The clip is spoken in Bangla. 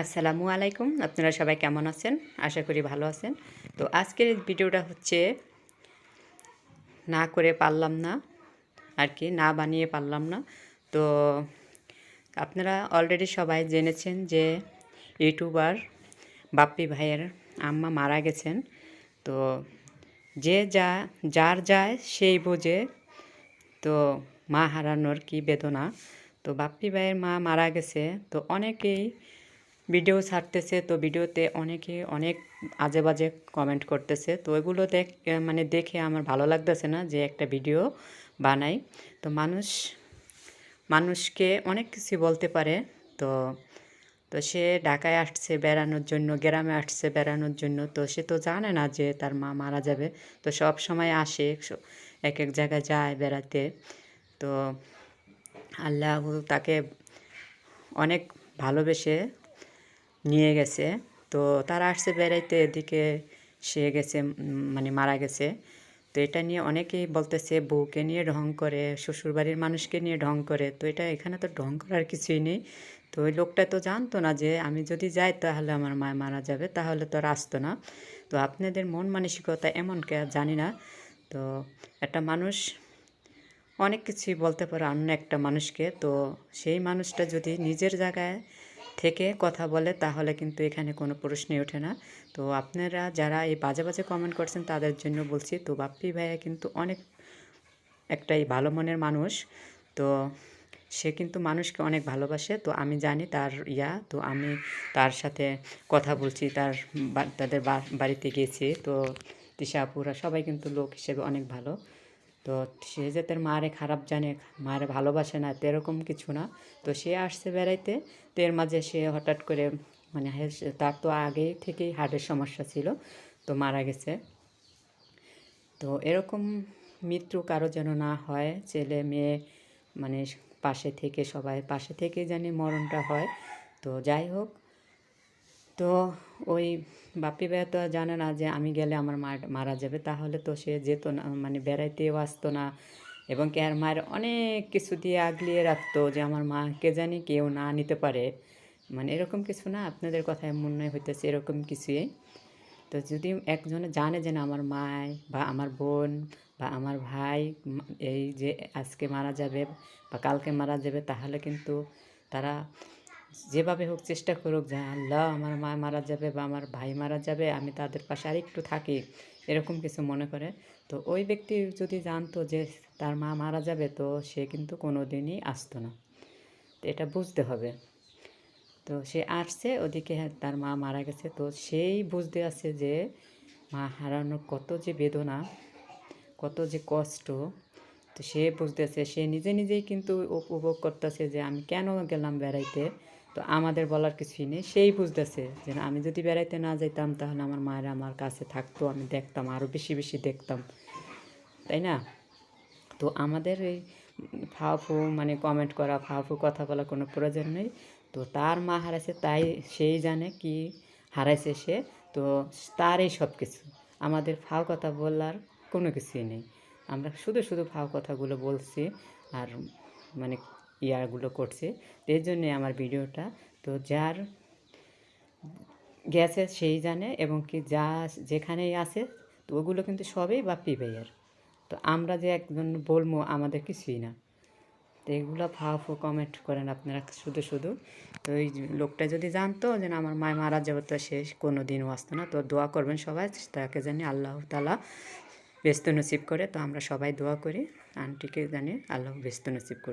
আসসালামু আলাইকুম। আপনারা সবাই কেমন আছেন? আশা করি ভালো আছেন। তো আজকের ভিডিওটা হচ্ছে না করে পারলাম না, আর কি, না বানিয়ে পারলাম না। তো আপনারা অলরেডি সবাই জেনেছেন যে ইউটিউবার বাপ্পি ভাইয়ের আম্মা মারা গেছেন। তো যে যা, যার যায় সেই বোঝে। তো মা হারানোর কি বেদনা। তো বাপ্পি ভাইয়ের মা মারা গেছে। তো অনেকেই ভিডিও ছাড়তেছে, তো ভিডিওতে অনেকে অনেক আজে বাজে কমেন্ট করতেছে। তো এগুলো দেখ মানে দেখে আমার ভালো লাগতেছে না যে একটা ভিডিও বানাই। তো মানুষ, মানুষকে অনেক কিছু বলতে পারে। তো তো সে ঢাকায় আসছে বেড়ানোর জন্য, গ্রামে আসছে বেড়ানোর জন্য, তো সে তো জানে না যে তার মা মারা যাবে। তো সব সময় আসে এক এক জায়গায় যায় বেড়াতে। তো আল্লাহ তাকে অনেক ভালোবেসে নিয়ে গেছে। তো তারা আসছে বেড়াইতে, এদিকে সে গেছে মানে মারা গেছে। তো এটা নিয়ে অনেকেই বলতেছে, বউকে নিয়ে ঢং করে, শ্বশুরবাড়ির মানুষকে নিয়ে ঢং করে। তো এটা এখানে তো ঢং করার কিছুই নেই। তো ওই লোকটা তো জানতো না যে, আমি যদি যাই তাহলে আমার মা মারা যাবে, তাহলে তো আর আসতো না। তো আপনাদের মন মানসিকতা এমন কে জানি না। তো একটা মানুষ, অনেক কিছুই বলতে পারে অন্য একটা মানুষকে। তো সেই মানুষটা যদি নিজের জায়গায় থেকে কথা বলে, তাহলে কিন্তু এখানে কোনো প্রশ্নই ওঠে না। তো আপনারা যারা এই বাজে বাজে কমেন্ট করছেন, তাদের জন্য বলছি, তো বাপ্পি ভাইয়া কিন্তু অনেক একটাই ভালো মনের মানুষ। তো সে কিন্তু মানুষকে অনেক ভালোবাসে। তো আমি জানি তার ইয়া, তো আমি তার সাথে কথা বলছি, তার তাদের বাড়িতে গিয়েছি তো তিশাপুরা সবাই কিন্তু লোক হিসেবে অনেক ভালো। তো সে যে তার মারে খারাপ জানে, মারে ভালোবাসে না, তো এরকম কিছু না। তো সে আসছে বেড়াইতে, তো এর মাঝে সে হঠাৎ করে মানে তার তো আগে থেকেই হার্টের সমস্যা ছিল, তো মারা গেছে। তো এরকম মৃত্যু কারও যেন না হয়, ছেলে, মেয়ে মানে পাশে থেকে সবাই, পাশে থেকে জানি মরণটা হয়। তো যাই হোক তো ওই বাপি ভাইয়া তো জানে না যে আমি গেলে আমার মা মারা যাবে। তাহলে তো সে যেত না মানে বেড়াইতেও আসতো না। এবং কি আর মায়ের অনেক কিছু দিয়ে আগলিয়ে রাখতো যে আমার মাকে জানি কেউ না নিতে পারে। মানে এরকম কিছু না, আপনাদের কথায় মনে হইতেছে এরকম কিছুই। তো যদি একজনে জানে যে না আমার মায় বা আমার বোন বা আমার ভাই এই যে আজকে মারা যাবে বা কালকে মারা যাবে, তাহলে কিন্তু তারা যেভাবে হোক চেষ্টা করুক, যে আল্লাহ আমার মা মারা যাবে বা আমার ভাই মারা যাবে, আমি তাদের পাশে আরেকটু থাকি, এরকম কিছু মনে করে। তো ওই ব্যক্তি যদি জানতো যে তার মা মারা যাবে, তো সে কিন্তু কোনো দিনই আসতো না। তো এটা বুঝতে হবে। তো সে আসছে, ওদিকে তার মা মারা গেছে, তো সেই বুঝতে আছে যে মা হারানোর কত যে বেদনা, কত যে কষ্ট, তো সে বুঝতেছে সে নিজে নিজেই কিন্তু উপভোগ করতেছে যে আমি কেন গেলাম বেড়াইতে তো আমাদের বলার কিছুই নেই। সেই বুঝতেছে যে আমি যদি বেড়াইতে না যাইতাম তাহলে আমার মায়ের আমার কাছে থাকতো, আমি দেখতাম আরও বেশি বেশি দেখতাম। তাই না? তো আমাদের এই ফাফু মানে কমেন্ট করা, ফাফু কথা বলা কোনো প্রয়োজন নেই। তো তার মা হারাইছে, তাই সেই জানে কি হারাইছে সে। তো তারই সব কিছু আমাদের ফাও কথা বলার কোনো কিছুই নেই। আমরা শুধু শুধু ফাও কথাগুলো বলছি, আর মানে ইয়ারগুলো করছে। এর জন্যে আমার ভিডিওটা, তো যার গেছে সেই জানে এবং কি যা যেখানেই আছে, তো ওগুলো কিন্তু সবই বাপ্পি ভাইয়ের তো আমরা যে একজন বলব আমাদের কিছুই না। তো এগুলো ফাও ফু কমেন্ট করেন আপনারা শুধু শুধু। তো এই লোকটা যদি জানতো যে আমার মায় মারা যাবে তো সে কোনো দিনও আসতো না। তো দোয়া করবেন সবাই, তাকে জানি আল্লাহ তালা ব্যস্ত নসিব করে। তো আমরা সবাই দোয়া করি, আন্টিকে জানি আল্লাহ ব্যস্ত নসিব করি।